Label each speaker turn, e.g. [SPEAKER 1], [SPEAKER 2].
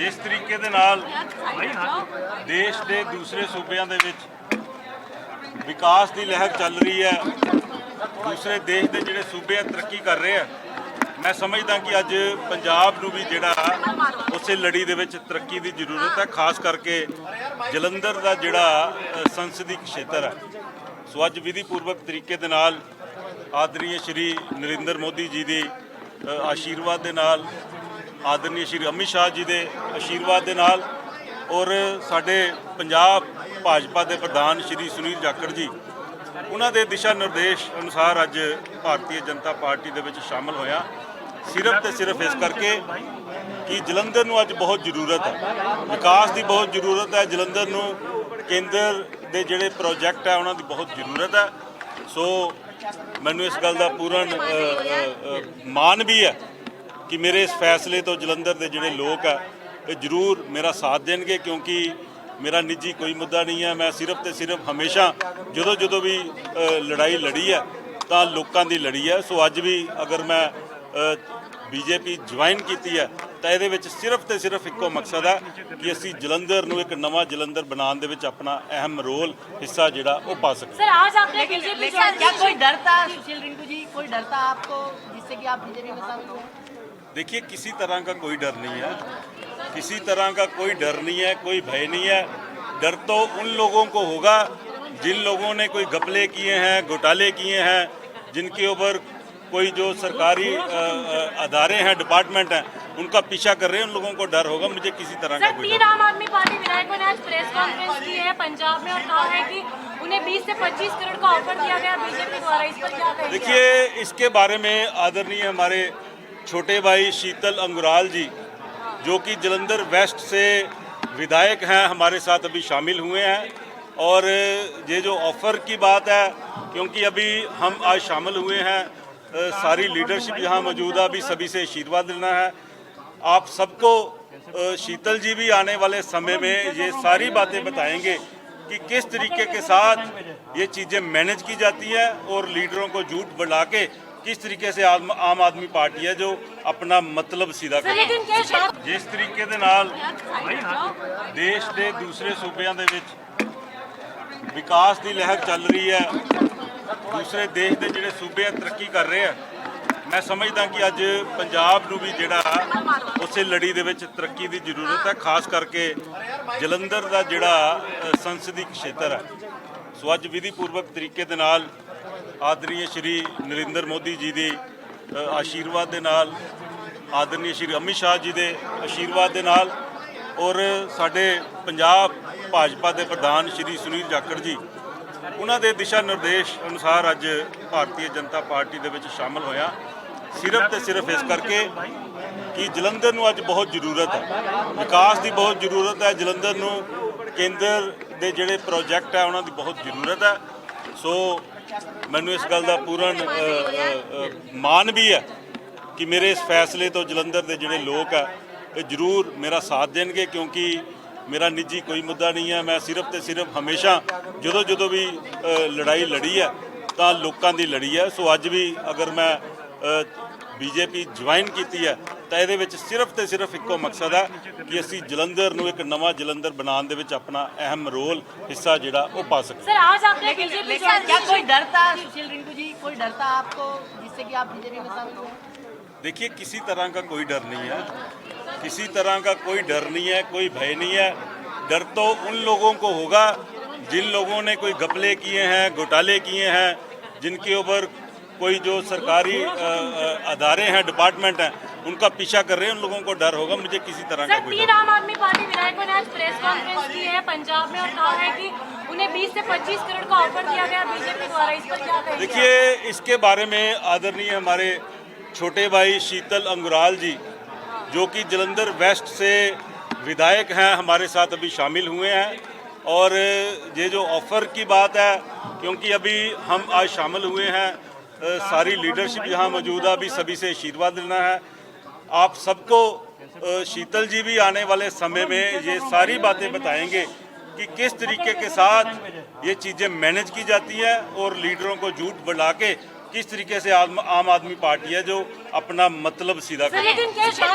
[SPEAKER 1] ਜਿਸ ਤਰੀਕੇ ਦੇ ਨਾਲ ਦੇਸ਼ ਦੇ ਦੂਸਰੇ ਸੂਬਿਆਂ ਦੇ ਵਿੱਚ ਵਿਕਾਸ ਦੀ ਲਹਿਰ ਚੱਲ ਰਹੀ ਹੈ ਦੂਸਰੇ ਦੇਸ਼ ਦੇ ਜਿਹੜੇ ਸੂਬੇ ਆ ਤਰੱਕੀ ਕਰ ਰਹੇ ਆ। ਮੈਂ ਸਮਝਦਾ ਕਿ ਅੱਜ ਪੰਜਾਬ ਨੂੰ ਵੀ ਜਿਹੜਾ ਉਸੇ ਲੜੀ ਦੇ ਵਿੱਚ ਤਰੱਕੀ ਦੀ ਜ਼ਰੂਰਤ ਹੈ ਖਾਸ ਕਰਕੇ ਜਲੰਧਰ ਦਾ ਜਿਹੜਾ ਸੰਸਦੀ ਖੇਤਰ ਹੈ ਸੋ ਅੱਜ ਵਿਧੀ ਪੂਰਵਕ ਤਰੀਕੇ ਦੇ ਨਾਲ ਆਦਰਣੀय ਸ਼੍ਰੀ ਨਰਿੰਦਰ ਮੋਦੀ ਜੀ ਦੀ ਆਸ਼ੀਰਵਾਦ ਦੇ ਨਾਲ ਆਦਰਣੀय ਸ਼੍ਰੀ ਅਮਿਤ ਸ਼ਾਹ ਜੀ ਦੇ ਆਸ਼ੀਰਵਾਦ ਦੇ ਨਾਲ ਔਰ ਸਾਡੇ ਪੰਜਾਬ ਭਾਜਪਾ ਦੇ ਪ੍ਰਧਾਨ ਸ਼੍ਰੀ ਸੁਨੀਲ ਜਾਖੜ ਜੀ, ਉਹਨਾਂ ਦੇ ਦਿਸ਼ਾ ਨਿਰਦੇਸ਼ ਅਨੁਸਾਰ ਅੱਜ ਭਾਰਤੀ ਜਨਤਾ ਪਾਰਟੀ ਦੇ ਵਿੱਚ ਸ਼ਾਮਲ ਹੋਇਆ। ਸਿਰਫ ਤੇ ਸਿਰਫ ਇਸ ਕਰਕੇ ਕਿ ਜਲੰਧਰ ਨੂੰ ਅੱਜ ਬਹੁਤ ਜ਼ਰੂਰਤ ਹੈ। ਵਿਕਾਸ ਦੀ ਬਹੁਤ ਜ਼ਰੂਰਤ ਹੈ। ਜਲੰਧਰ ਨੂੰ ਕੇਂਦਰ ਦੇ ਜਿਹੜੇ ਪ੍ਰੋਜੈਕਟ ਹੈ, ਉਹਨਾਂ ਦੀ ਬਹੁਤ ਜ਼ਰੂਰਤ ਹੈ। ਸੋ ਮੈਨੂੰ ਇਸ ਗੱਲ ਦਾ ਪੂਰਨ ਮਾਣ ਵੀ ਹੈ ਕਿ ਮੇਰੇ ਇਸ ਫੈਸਲੇ ਤੋਂ ਜਲੰਧਰ ਦੇ ਜਿਹੜੇ ਲੋਕ ਆ ਇਹ ਜ਼ਰੂਰ ਮੇਰਾ ਸਾਥ ਦੇਣਗੇ ਕਿਉਂਕਿ ਮੇਰਾ ਨਿੱਜੀ ਕੋਈ ਮੁੱਦਾ ਨਹੀਂ ਹੈ ਮੈਂ ਸਿਰਫ ਤੇ ਸਿਰਫ ਹਮੇਸ਼ਾ ਜਦੋਂ ਜਦੋਂ ਵੀ ਅ, ਲੜਾਈ ਲੜੀ ਹੈ ਤਾਂ ਲੋਕਾਂ ਦੀ ਲੜੀ ਹੈ ਸੋ ਅੱਜ ਵੀ ਅਗਰ ਮੈਂ ਬੀਜੇਪੀ ਜੁਆਇਨ ਕੀਤੀ ਹੈ ਤਾਂ ਇਹਦੇ ਵਿੱਚ ਸਿਰਫ ਤੇ ਸਿਰਫ ਇੱਕੋ ਮਕਸਦ ਹੈ ਕਿ ਅਸੀਂ ਜਲੰਧਰ ਨੂੰ ਇੱਕ ਨਵਾਂ ਜਲੰਧਰ ਬਣਾਉਣ ਦੇ ਵਿੱਚ ਆਪਣਾ ਅਹਿਮ ਰੋਲ ਹਿੱਸਾ ਜਿਹੜਾ ਉਹ ਪਾ ਸਕੀਏ
[SPEAKER 2] सर आज आपने
[SPEAKER 3] लेकिन
[SPEAKER 2] बीजेपी
[SPEAKER 3] लेकिन क्या कोई डर था सुशील रिंकू जी कोई डर था आपको जिससे कि आप बीजेपी में शामिल हुए
[SPEAKER 1] देखिए किसी तरह का कोई डर नहीं है। किसी तरह का कोई डर नहीं है कोई भय नहीं है। डर तो उन लोगों को होगा जिन लोगों ने कोई घपले किए हैं घोटाले किए हैं जिनके ऊपर कोई जो सरकारी अदारे हैं डिपार्टमेंट हैं उनका पीछा कर रहे हैं उन लोगों को डर होगा मुझे किसी तरह का कोई
[SPEAKER 2] तीन
[SPEAKER 1] डर
[SPEAKER 2] आम आदमी पार्टी विधायकों ने आज प्रेस कॉन्फ्रेंस की है पंजाब में और कहा है कि उन्हें 20 से 25 करोड़ का ऑफ़र दिया गया बीजेपी द्वारा इस पर क्या
[SPEAKER 1] देखिए इसके बारे में आदरणीय हमारे छोटे भाई शीतल अंगुराल जी, जो कि जलंधर वेस्ट से विधायक हैं, हमारे साथ अभी शामिल हुए हैं। और ये जो ऑफ़र की बात है, क्योंकि अभी हम आज शामिल हुए हैं सारी लीडरशिप यहाँ मौजूद है, अभी सभी से आशीर्वाद लेना है। आप सबको शीतल जी भी आने वाले समय में ये सारी बातें बताएँगे कि किस तरीके के साथ ये चीज़ें मैनेज की जाती है और लीडरों को झूठ बढ़ा के किस तरीके से आम आम आदमी पार्टी है जो अपना मतलब सीधा
[SPEAKER 2] सर
[SPEAKER 1] कर
[SPEAKER 2] लेकिन क्या शायद
[SPEAKER 1] ਜਿਸ ਤਰੀਕੇ ਦੇ ਨਾਲ ਦੇਸ਼ ਦੇ ਦੂਸਰੇ ਸੂਬਿਆਂ ਦੇ ਵਿੱਚ ਵਿਕਾਸ ਦੀ ਲਹਿਰ ਚੱਲ ਰਹੀ ਹੈ ਦੂਸਰੇ ਦੇਸ਼ ਦੇ ਜਿਹੜੇ ਸੂਬੇ ਆ ਤਰੱਕੀ ਕਰ ਰਹੇ ਆ ਮੈਂ ਸਮਝਦਾ ਕਿ ਅੱਜ ਪੰਜਾਬ ਨੂੰ ਵੀ ਜਿਹੜਾ ਉਸੇ ਲੜੀ ਦੇ ਵਿੱਚ ਤਰੱਕੀ ਦੀ ਜ਼ਰੂਰਤ ਹੈ ਖਾਸ ਕਰਕੇ ਜਲੰਧਰ ਦਾ ਜਿਹੜਾ ਅ, ਸੰਸਦੀ ਖੇਤਰ ਹੈ ਸੋ ਅੱਜ ਵਿਧੀ ਪੂਰਵਕ ਤਰੀਕੇ ਦੇ ਨਾਲ ਆਦਰਣੀय ਸ਼੍ਰੀ ਨਰਿੰਦਰ ਮੋਦੀ ਜੀ ਦੀ ਆਸ਼ੀਰਵਾਦ ਦੇ ਨਾਲ ਆਦਰਣੀय ਸ਼੍ਰੀ ਅਮਿਤ ਸ਼ਾਹ ਜੀ ਦੇ ਆਸ਼ੀਰਵਾਦ ਦੇ ਨਾਲ ਔਰ ਸਾਡੇ ਪੰਜਾਬ ਭਾਜਪਾ ਦੇ ਪ੍ਰਧਾਨ ਸ਼੍ਰੀ ਸੁਨੀਲ ਜਾਖੜ ਜੀ, ਉਹਨਾਂ ਦੇ ਦਿਸ਼ਾ ਨਿਰਦੇਸ਼ ਅਨੁਸਾਰ ਅੱਜ ਭਾਰਤੀ ਜਨਤਾ ਪਾਰਟੀ ਦੇ ਵਿੱਚ ਸ਼ਾਮਲ ਹੋਇਆ। ਸਿਰਫ ਤੇ ਸਿਰਫ ਇਸ ਕਰਕੇ ਕਿ ਜਲੰਧਰ ਨੂੰ ਅੱਜ ਬਹੁਤ ਜ਼ਰੂਰਤ ਹੈ। ਵਿਕਾਸ ਦੀ ਬਹੁਤ ਜ਼ਰੂਰਤ ਹੈ। ਜਲੰਧਰ ਨੂੰ ਕੇਂਦਰ ਦੇ ਜਿਹੜੇ ਪ੍ਰੋਜੈਕਟ ਹੈ, ਉਹਨਾਂ ਦੀ ਬਹੁਤ ਜ਼ਰੂਰਤ ਹੈ। ਸੋ ਮੈਨੂੰ ਇਸ ਗੱਲ ਦਾ ਪੂਰਨ ਮਾਣ ਵੀ ਹੈ ਕਿ ਮੇਰੇ ਇਸ ਫੈਸਲੇ ਤੋਂ ਜਲੰਧਰ ਦੇ ਜਿਹੜੇ ਲੋਕ ਆ, ਇਹ ਜ਼ਰੂਰ ਮੇਰਾ ਸਾਥ ਦੇਣਗੇ ਕਿਉਂਕਿ ਮੇਰਾ ਨਿੱਜੀ ਕੋਈ ਮੁੱਦਾ ਨਹੀਂ ਹੈ ਮੈਂ ਸਿਰਫ ਤੇ ਸਿਰਫ ਹਮੇਸ਼ਾ ਜਦੋਂ ਜਦੋਂ ਵੀ ਲੜਾਈ ਲੜੀ ਹੈ ਤਾਂ ਲੋਕਾਂ ਦੀ ਲੜੀ ਹੈ। ਸੋ ਅੱਜ ਵੀ ਅਗਰ ਮੈਂ ਬੀਜੇਪੀ ਜੁਆਇਨ ਕੀਤੀ ਹੈ ਤਾਂ ਇਹਦੇ ਵਿੱਚ ਸਿਰਫ ਤੇ ਸਿਰਫ ਇੱਕੋ ਮਕਸਦ ਹੈ ਕਿ ਅਸੀਂ ਜਲੰਧਰ ਨੂੰ ਇੱਕ ਨਵਾਂ ਜਲੰਧਰ ਬਣਾਉਣ ਦੇ ਵਿੱਚ ਆਪਣਾ ਅਹਿਮ ਰੋਲ ਹਿੱਸਾ ਜਿਹੜਾ ਉਹ ਪਾ ਸਕੀਏ
[SPEAKER 2] सर आज आपने
[SPEAKER 3] लेकिन
[SPEAKER 2] बीजेपी
[SPEAKER 3] लेकिन क्या कोई डर था सुशील रिंकू जी कोई डर था आपको जिससे कि आप बीजेपी में शामिल हुए
[SPEAKER 1] देखिए किसी तरह का कोई डर नहीं है किसी तरह का कोई डर नहीं है कोई भय नहीं है डर तो उन लोगों को होगा जिन लोगों ने कोई घपले किए हैं घोटाले किए हैं जिनके ऊपर कोई जो सरकारी अ, अ, अदारे हैं डिपार्टमेंट हैं उनका पीछा कर रहे हैं उन लोगों को डर होगा मुझे किसी तरह का कोई
[SPEAKER 2] तीन आम आदमी पार्टी विधायकों ने आज प्रेस कॉन्फ्रेंस की है पंजाब में और कहा है कि उन्हें 20 से 25 करोड़ का ऑफ़र दिया गया बीजेपी द्वारा इस पर क्या
[SPEAKER 1] देखिए इसके बारे में आदरणीय हमारे छोटे भाई शीतल अंगुराल जी जो कि जलंधर वेस्ट से विधायक हैं हमारे साथ अभी शामिल हुए हैं। और ये जो ऑफ़र की बात है क्योंकि अभी हम आज शामिल हुए हैं सारी लीडरशिप यहाँ मौजूद है अभी सभी से आशीर्वाद लेना है। आप सबको शीतल जी भी आने वाले समय में ये सारी बातें बताएँगे कि किस तरीके के साथ ये चीज़ें मैनेज की जाती हैं और लीडरों को झूठ बढ़ा के किस तरीके से आम आदमी पार्टी है जो अपना मतलब सीधा कर